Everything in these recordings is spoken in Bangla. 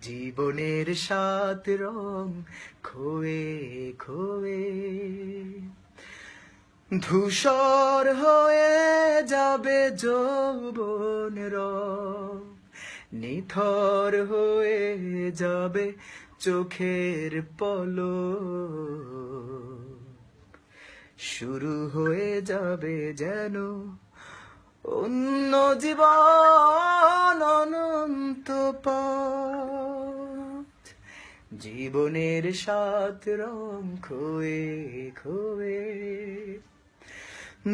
জীবনের সাত রং খোয়ে খোয়ে। ধূসর হয়ে যাবে যৌবন রং। নিথর হয়ে যাবে চোখের পলক। শুরু হয়ে যাবে যেন অন্য জীবন। জীবনের সাত রং খোয়ে খোয়ে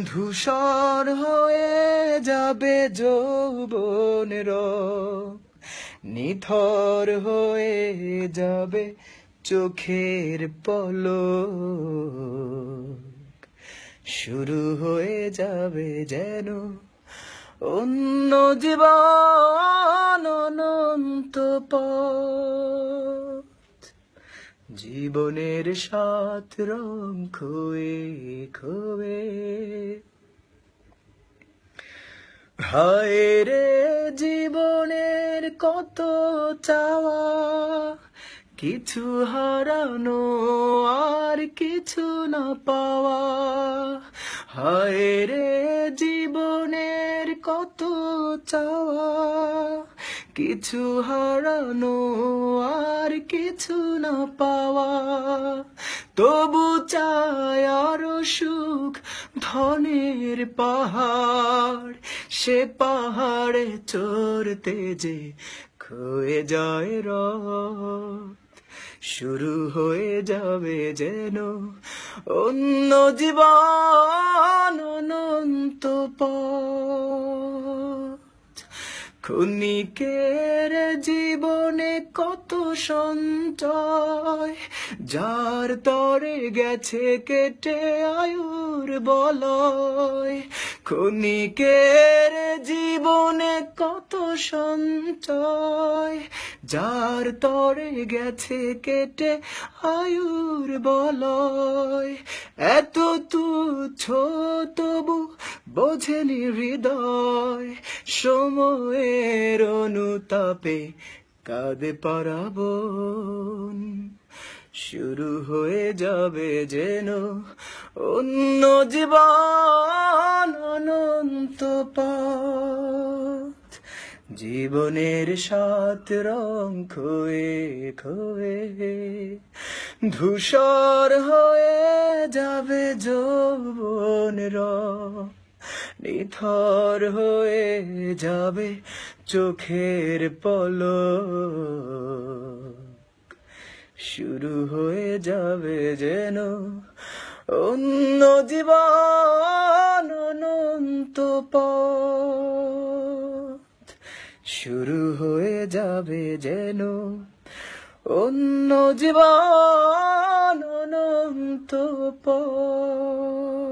ধূসর হয়ে যাবে যৌবন নিথর হয়ে যাবে চোখের পলক। শুরু হয়ে যাবে যেন অন্য জীবন অনন্ত পথ। জীবনের সাত রং খোয়ে খোয়ে। হায় রে জীবনের কত চাওয়া, কিছু হারানো আর কিছু না পাওয়া। হায় রে জীবনের কত চাওয়া কিছু হারানো আর কিছু না পাওয়া। তবু চায় আরও সুখ ধনের পাহাড়। সে পাহাড়ে চড়তে যে খয়ে যায় রথ। শুরু হয়ে যাবে যেন অন্য জীবন অনন্ত পথ। ক্ষণিকের জীবনে কত সঞ্চয়, যার তরে গেছে কেটে আয়ুর বলয়। ক্ষণিকের জীবনে কত সঞ্চয়, যার তরে গেছে কেটে আয়ুর বলয়। এত তুচ্ছ তবু বোঝেনি হৃদয় সময়ের অনুতাপে কাঁদে পারাবন। শুরু হয়ে যাবে যেন অন্য জীবন অনন্ত পথ। জীবনের সাত রং খোয়ে খোয়ে ধূসর হয়ে যাবে যৌবন রং নিথর হয়ে যাবে চোখের পলক। শুরু হয়ে যাবে যেন অন্য জীবন অনন্ত পথ। শুরু হয়ে যাবে যেন অন্য জীবন অনন্ত পথ।